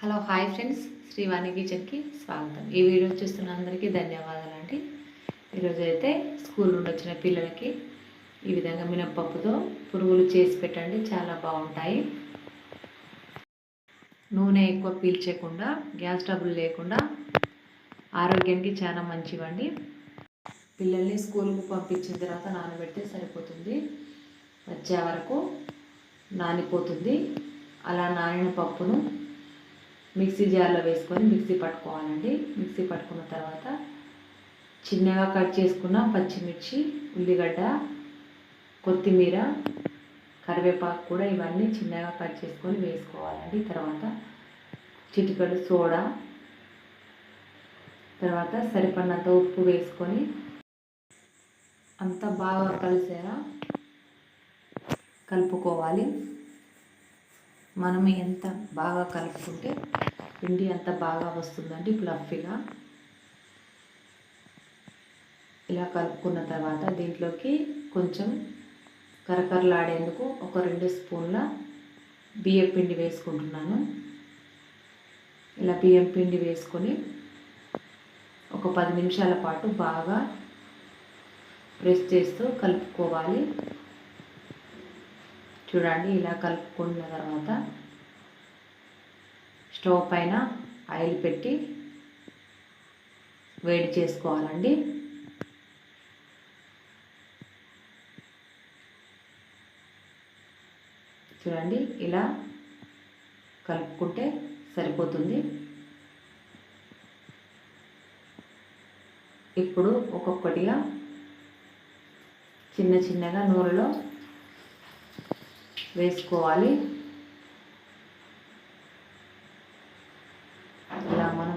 Hello hi friends. Srivani కిచెన్కి స్వాగతం. ఈ వీడియో చూస్తున్న అందరికీ ధన్యవాదాలు అండి. ఈరోజు అయితే స్కూల్ నుండి వచ్చిన పిల్లలకి ఈ విధంగా మినప్పప్పుతో పురుగులు చేసి పెట్టండి. చాలా బాగుంటాయి. నూనె ఎక్కువ పీల్చకుండా గ్యాస్ ట్రబుల్ లేకుండా ఆరోగ్యానికి చాలా మంచివండి. పిల్లల్ని స్కూల్కి పంపించిన తర్వాత నానబెడితే సరిపోతుంది. వచ్చే వరకు నానిపోతుంది. అలా నానిన పప్పును మిక్సీ జార్లో వేసుకొని మిక్సీ పట్టుకోవాలండి. మిక్సీ పట్టుకున్న తర్వాత చిన్నగా కట్ చేసుకున్న పచ్చిమిర్చి ఉల్లిగడ్డ కొత్తిమీర కరివేపాకు కూడా ఇవన్నీ చిన్నగా కట్ చేసుకొని వేసుకోవాలండి. తర్వాత చిటికలు సోడా తర్వాత సరిపడినంత ఉప్పు వేసుకొని అంతా బాగా కలిసేలా కలుపుకోవాలి. మనం ఎంత బాగా కలుపుకుంటే పిండి అంత బాగా వస్తుందండి ఫ్లఫీగా ఇలా కలుపుకున్న తర్వాత దీంట్లోకి కొంచెం కరకరలాడేందుకు ఒక రెండు స్పూన్ల బియ్యం పిండి వేసుకుంటున్నాను. ఇలా బియ్యం పిండి వేసుకొని ఒక పది నిమిషాల పాటు బాగా ప్రెస్ చేస్తూ కలుపుకోవాలి. చూడండి ఇలా కలుపుకున్న తర్వాత స్టవ్ పైన ఆయిల్ పెట్టి వేడి చేసుకోవాలండి. చూడండి ఇలా కలుపుకుంటే సరిపోతుంది. ఇప్పుడు ఒక్కొక్కటిగా చిన్న చిన్నగా నూనెలో వేసుకోవాలి ఇలా మనం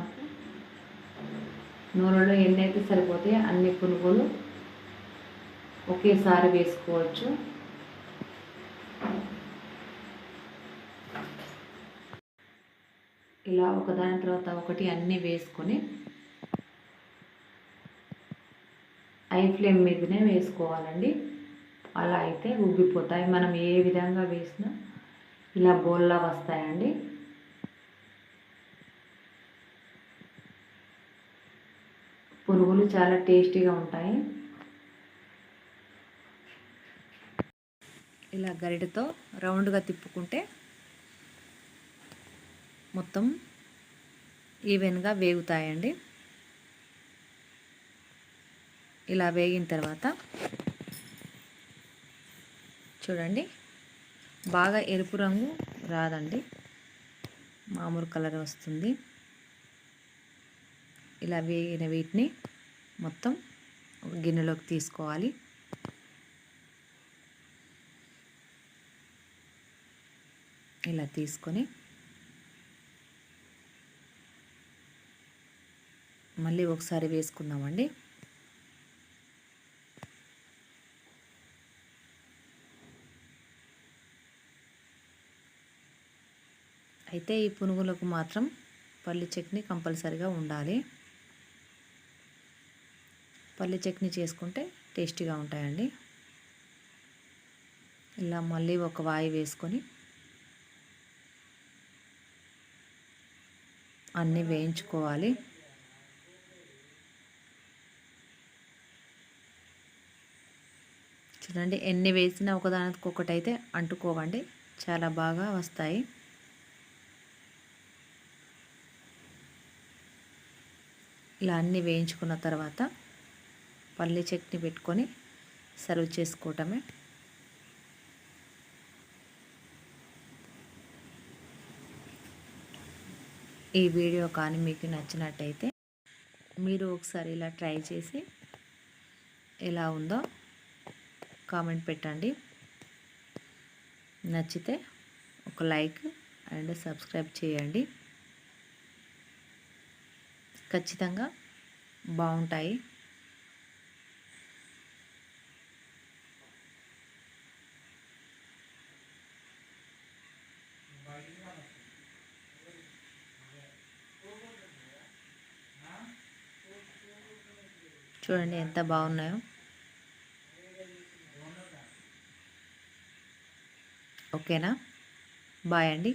నూనెలో ఎన్ని అయితే సరిపోతాయి అన్ని పునుగులు ఒకేసారి వేసుకోవచ్చు. ఇలా ఒకదాని తర్వాత ఒకటి అన్నీ వేసుకొని ఐ ఫ్లేమ్ మీదనే వేసుకోవాలండి. అలా అయితే ఉబ్బిపోతాయి. మనం ఏ విధంగా వేసినా ఇలా బోల్లా వస్తాయండి. పురుగులు చాలా టేస్టీగా ఉంటాయి. ఇలా గరిటతో రౌండ్గా తిప్పుకుంటే మొత్తం ఈవెన్గా వేగుతాయండి. ఇలా వేగిన తర్వాత చూడండి బాగా ఎరుపు రంగు రాదండి. మామూలు కలర్ వస్తుంది. ఇలా వేగిన వీటిని మొత్తం ఒక గిన్నెలోకి తీసుకోవాలి. ఇలా తీసుకొని మళ్ళీ ఒకసారి వేసుకుందామండి. అయితే ఈ పునుగులకు మాత్రం పల్లి చట్నీ కంపల్సరిగా ఉండాలి. పల్లి చట్నీ చేసుకుంటే టేస్టీగా ఉంటాయండి. ఇలా మళ్ళీ ఒక వాయి వేసుకొని అన్నీ వేయించుకోవాలి. చూడండి ఎన్ని వేసినా ఒకదానికి ఒకటైతే అంటుకోవండి. చాలా బాగా వస్తాయి. ఇలా అన్నీ వేయించుకున్న తర్వాత పల్లి చట్నీ పెట్టుకొని సర్వ్ చేసుకోవటమే. ఈ వీడియో కానీ మీకు నచ్చినట్టయితే మీరు ఒకసారి ఇలా ట్రై చేసి ఎలా ఉందో కామెంట్ పెట్టండి. నచ్చితే ఒక లైక్ అండ్ సబ్స్క్రైబ్ చేయండి. ఖచ్చితంగా బాగుంటాయి. చూడండి ఎంత బాగున్నాయో. ఓకేనా? బాయ్ అండి.